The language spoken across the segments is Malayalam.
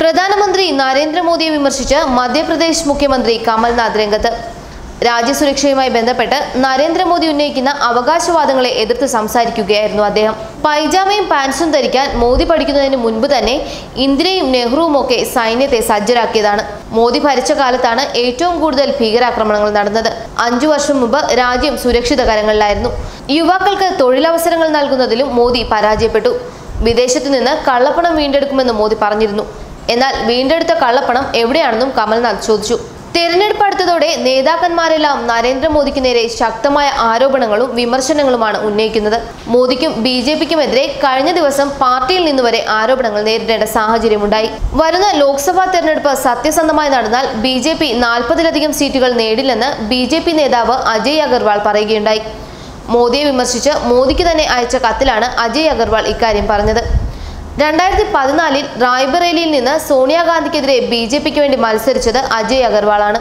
പ്രധാനമന്ത്രി നരേന്ദ്രമോദിയെ വിമർശിച്ച് മധ്യപ്രദേശ് മുഖ്യമന്ത്രി കമൽനാഥ് രംഗത്ത്. രാജ്യസുരക്ഷയുമായി ബന്ധപ്പെട്ട് നരേന്ദ്രമോദി ഉന്നയിക്കുന്ന അവകാശവാദങ്ങളെ എതിർത്ത് സംസാരിക്കുകയായിരുന്നു അദ്ദേഹം. പൈജാമയും പാൻസും ധരിക്കാൻ മോദി പഠിക്കുന്നതിന് മുൻപ് തന്നെ ഇന്ദിരയും നെഹ്റുവും ഒക്കെ സൈന്യത്തെ സജ്ജരാക്കിയതാണ്. മോദി ഭരിച്ച കാലത്താണ് ഏറ്റവും കൂടുതൽ ഭീകരാക്രമണങ്ങൾ നടന്നത്. അഞ്ചു വർഷം മുമ്പ് രാജ്യം സുരക്ഷിത കരങ്ങളിലായിരുന്നു. യുവാക്കൾക്ക് തൊഴിലവസരങ്ങൾ നൽകുന്നതിലും മോദി പരാജയപ്പെട്ടു. വിദേശത്തു നിന്ന് കള്ളപ്പണം വീണ്ടെടുക്കുമെന്ന് മോദി പറഞ്ഞിരുന്നു. എന്നാൽ വീണ്ടെടുത്ത കള്ളപ്പണം എവിടെയാണെന്നും കമൽനാഥ് ചോദിച്ചു. തെരഞ്ഞെടുപ്പ് അടുത്തതോടെ നേതാക്കന്മാരെല്ലാം നരേന്ദ്രമോദിക്ക് നേരെ ശക്തമായ ആരോപണങ്ങളും വിമർശനങ്ങളുമാണ് ഉന്നയിക്കുന്നത്. മോദിക്കും ബി ജെ പിക്കുമെതിരെ കഴിഞ്ഞ ദിവസം പാർട്ടിയിൽ നിന്ന് വരെ ആരോപണങ്ങൾ നേരിടേണ്ട സാഹചര്യമുണ്ടായി. വരുന്ന ലോക്സഭാ തെരഞ്ഞെടുപ്പ് സത്യസന്ധമായി നടന്നാൽ ബി ജെ പി നാൽപ്പതിലധികം സീറ്റുകൾ നേടില്ലെന്ന് ബി ജെ പി നേതാവ് അജയ് അഗർവാൾ പറയുകയുണ്ടായി. മോദിയെ വിമർശിച്ച് മോദിക്ക് തന്നെ അയച്ച കത്തിലാണ് അജയ് അഗർവാൾ ഇക്കാര്യം പറഞ്ഞത്. രണ്ടായിരത്തി പതിനാലിൽ റായ്ബറേലിയിൽ നിന്ന് സോണിയാഗാന്ധിക്കെതിരെ ബി ജെ പിക്ക് വേണ്ടി മത്സരിച്ചത് അജയ് അഗർവാളാണ്.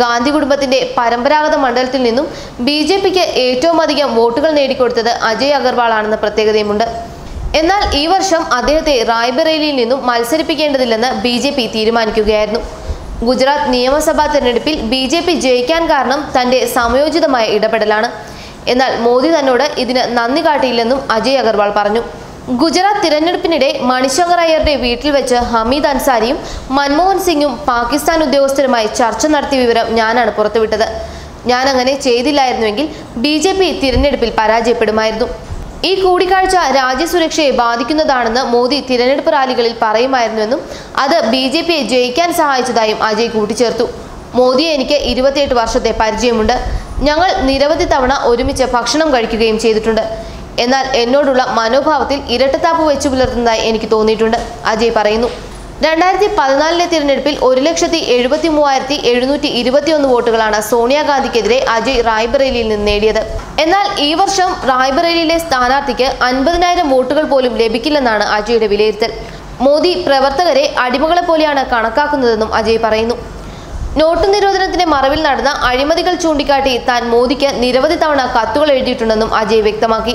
ഗാന്ധി കുടുംബത്തിന്റെ പരമ്പരാഗത മണ്ഡലത്തിൽ നിന്നും ബി ജെ പിക്ക് ഏറ്റവും അധികം വോട്ടുകൾ നേടിക്കൊടുത്തത് അജയ് അഗർവാളാണെന്ന പ്രത്യേകതയുമുണ്ട്. എന്നാൽ ഈ വർഷം അദ്ദേഹത്തെ റായ്ബറേലിയിൽ നിന്നും മത്സരിപ്പിക്കേണ്ടതില്ലെന്ന് ബി ജെ പി തീരുമാനിക്കുകയായിരുന്നു. ഗുജറാത്ത് നിയമസഭാ തെരഞ്ഞെടുപ്പിൽ ബി ജെ പി ജയിക്കാൻ കാരണം തന്റെ സമയോചിതമായ ഇടപെടലാണ്. എന്നാൽ മോദി തന്നോട് ഇതിന് നന്ദി കാട്ടിയില്ലെന്നും അജയ് അഗർവാൾ പറഞ്ഞു. ഗുജറാത്ത് തിരഞ്ഞെടുപ്പിനിടെ മണിശങ്കർ അയ്യരുടെ വീട്ടിൽ വെച്ച് ഹമീദ് അൻസാരിയും മൻമോഹൻ സിംഗും പാകിസ്ഥാൻ ഉദ്യോഗസ്ഥരുമായി ചർച്ച നടത്തിയ വിവരം ഞാനാണ് പുറത്തുവിട്ടത്. ഞാൻ അങ്ങനെ ചെയ്തില്ലായിരുന്നുവെങ്കിൽ ബി ജെ പി തിരഞ്ഞെടുപ്പിൽ പരാജയപ്പെടുമായിരുന്നു. ഈ കൂടിക്കാഴ്ച രാജ്യസുരക്ഷയെ ബാധിക്കുന്നതാണെന്ന് മോദി തിരഞ്ഞെടുപ്പ് റാലികളിൽ പറയുമായിരുന്നുവെന്നും അത് ബി ജെ പിയെ ജയിക്കാൻ സഹായിച്ചതായും അജയ് കൂട്ടിച്ചേർത്തു. മോദിയെ എനിക്ക് ഇരുപത്തിയെട്ട് വർഷത്തെ പരിചയമുണ്ട്. ഞങ്ങൾ നിരവധി തവണ ഒരുമിച്ച് ഭക്ഷണം കഴിക്കുകയും ചെയ്തിട്ടുണ്ട്. എന്നാൽ എന്നോടുള്ള മനോഭാവത്തിൽ ഇരട്ടത്താപ്പ് വെച്ചു പുലർത്തുന്നതായി എനിക്ക് തോന്നിയിട്ടുണ്ട്. അജയ് പറയുന്നു രണ്ടായിരത്തി പതിനാലിലെ തിരഞ്ഞെടുപ്പിൽ ഒരു ലക്ഷത്തി എഴുപത്തി മൂവായിരത്തി എഴുന്നൂറ്റി ഇരുപത്തിയൊന്ന് വോട്ടുകളാണ് സോണിയാഗാന്ധിക്കെതിരെ അജയ് റായ്ബറേലിയിൽ നിന്ന് നേടിയത്. എന്നാൽ ഈ വർഷം റായ്ബറേലിയിലെ സ്ഥാനാർത്ഥിക്ക് അൻപതിനായിരം വോട്ടുകൾ പോലും ലഭിക്കില്ലെന്നാണ് അജയുടെ വിലയിരുത്തൽ. മോദി പ്രവർത്തകരെ അടിമകളെ പോലെയാണ് കണക്കാക്കുന്നതെന്നും അജയ് പറയുന്നു. നോട്ട് നിരോധനത്തിന്റെ മറവിൽ നടന്ന അഴിമതികൾ ചൂണ്ടിക്കാട്ടി താൻ മോദിക്ക് നിരവധി തവണ കത്തുകൾ എഴുതിയിട്ടുണ്ടെന്നും അജയ് വ്യക്തമാക്കി.